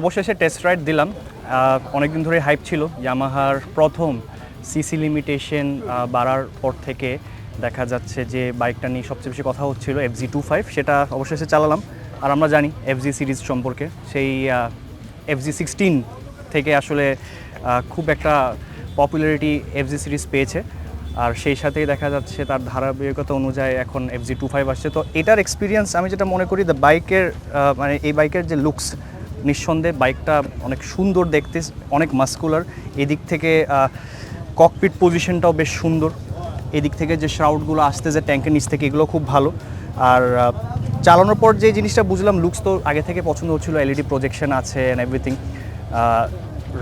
অবশেষে test ride দিলাম। অনেক দিন ধরে হাইপ ছিল। ইয়ামাহার প্রথম সিসি লিমিটেশন বাড়ার পর থেকে দেখা যাচ্ছে যে বাইকটা নিয়ে সবচেয়ে বেশি কথা হচ্ছিল এফ জি টু ফাইভ সেটা অবশেষে চালালাম। আর আমরা জানি এফ জি সিরিজ সম্পর্কে। সেই এফ জি সিক্সটিন থেকে আসলে খুব একটা পপুলারিটি এফ জি সিরিজ পেয়েছে। আর সেই সাথেই দেখা যাচ্ছে তার ধারাবাহিকতা অনুযায়ী এখন এফ জি টু ফাইভ আসছে। তো এটার এক্সপিরিয়েন্স আমি যেটা মনে করি দ্য বাইকের মানে এই বাইকের যে লুকস নিঃসন্দেহে বাইকটা অনেক সুন্দর দেখতে, অনেক মাস্কুলার এদিক থেকে ককপিট পজিশনটাও বেশ সুন্দর। এদিক থেকে যে শ্রাউডগুলো আসতে যে ট্যাঙ্কের নিচ থেকে, এগুলো খুব ভালো। আর চালানোর পর যে জিনিসটা বুঝলাম লুকস তো আগে থেকে পছন্দ হচ্ছিল এলইডি প্রজেকশন আছে অ্যান্ড এভরিথিং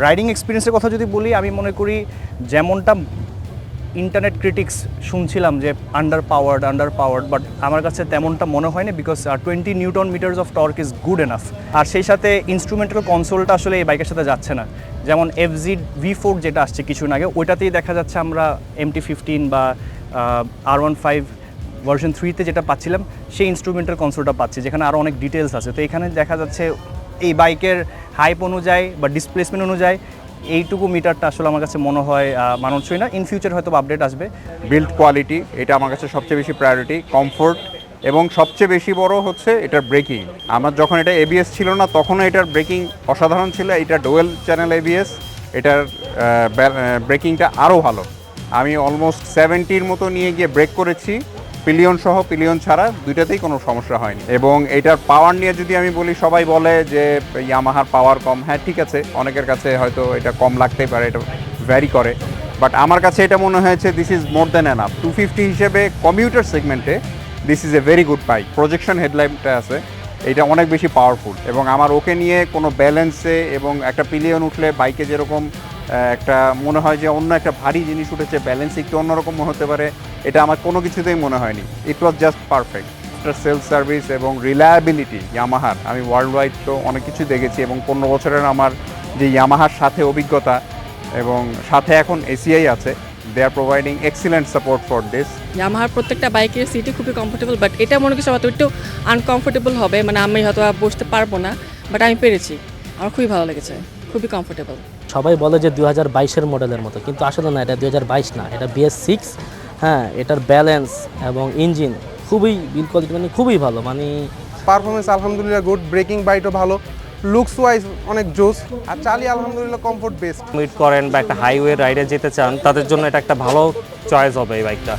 রাইডিং এক্সপিরিয়েন্সের কথা যদি বলি, আমি মনে করি যেমনটা ইন্টারনেট ক্রিটিক্স শুনছিলাম যে under powered under powered but আমার কাছে তেমনটা মনে হয়নি because twenty newton metres of torque is good enough আর সেই সাথে ইনস্ট্রুমেন্টাল কনসোলটা আসলে এই বাইকের সাথে যাচ্ছে না। যেমন এফ জি ভি ফোর যেটা আসছে কিছুদিন আগে, ওইটাতেই দেখা যাচ্ছে আমরা এমটি ফিফটিন বা আর ওয়ান ফাইভ ভার্সন থ্রিতে যেটা পাচ্ছিলাম, সেই ইনস্ট্রুমেন্টাল কনসোলটা পাচ্ছি, যেখানে আরও অনেক ডিটেলস আছে। তো এখানে দেখা যাচ্ছে এই বাইকের হাইপ অনুযায়ী বা ডিসপ্লেসমেন্ট অনুযায়ী এইটুকু মিটারটা আসলে আমার কাছে মনে হয় মানানসই না। ইন ফিউচার হয়তো আপডেট আসবে। বিল্ড কোয়ালিটি এটা আমার কাছে সবচেয়ে বেশি প্রায়োরিটি কমফোর্ট এবং সবচেয়ে বেশি বড় হচ্ছে এটার ব্রেকিং আমার যখন এটা এবিএস ছিল না, তখনও এটার ব্রেকিং অসাধারণ ছিল। এটা ডোয়েল চ্যানেল এবিএস এটার ব্রেকিংটা আরও ভালো। আমি অলমোস্ট সেভেন্টির মতো নিয়ে গিয়ে ব্রেক করেছি। পিলিয়ন সহ পিলিয়ন ছাড়া দুইটাতেই কোনো সমস্যা হয়নি। এবং এটার পাওয়ার নিয়ে যদি আমি বলি, সবাই বলে যে ইয়ামাহার পাওয়ার কম। হ্যাঁ ঠিক আছে, অনেকের কাছে হয়তো এটা কম লাগতেই পারে, এটা ভ্যারি করে। বাট আমার কাছে এটা মনে হয়েছে this is more than enough two fifty হিসেবে commuter segment this is a very good bike projection হেডলাইটটা আছে, এটা অনেক বেশি পাওয়ারফুল এবং আমার ওকে নিয়ে কোনো ব্যালেন্সে এবং একটা পিলিয়ন উঠলে বাইকে যেরকম একটা মনে হয় যে অন্য একটা ভারী জিনিস উঠেছে ব্যালেন্স একটু অন্যরকম হতে পারে। এটা আমার কোনো কিছুতেই মনে হয়নি। It was just perfect after sales service এবং রিলায়াবিলিটি ইয়ামাহার আমি ওয়ার্ল্ড ওয়াইড তো অনেক কিছু দেখেছি এবং পনেরো বছরের আমার যে ইয়ামাহার সাথে অভিজ্ঞতা এবং সাথে এখন এসিআই আছে they are providing excellent support for this ইয়ামাহার প্রত্যেকটা বাইকের সিটই খুবই কমফোর্টেবল বাট এটা মনে করছি হয়তো একটু আনকমফোর্টেবল হবে মানে আমি হয়তো বসতে পারব না বাট আমি পেরেছি। আমার খুবই ভালো লেগেছে খুবই কমফোর্টেবল সবাই বলে যে দু হাজার বাইশের মডেলের মতো কিন্তু আসলে না এটা দু হাজার বাইশ না এটা বিএস সিক্স হ্যাঁ এটার ব্যালেন্স এবং ইঞ্জিন খুবই বিল কোয়ালিটি মানে খুবই ভালো মানে পারফরমেন্স আলহামদুলিল্লাহ গুড ব্রেকিং বাইটও ভালো লুকস ওয়াইজ অনেক জোস আর চালি আলহামদুলিল্লাহ কমফোর্ট বেস্ট মিট করেন বা একটা হাইওয়ে রাইডে যেতে চান তাদের জন্য এটা একটা ভালো চয়েস হবে এই বাইকটা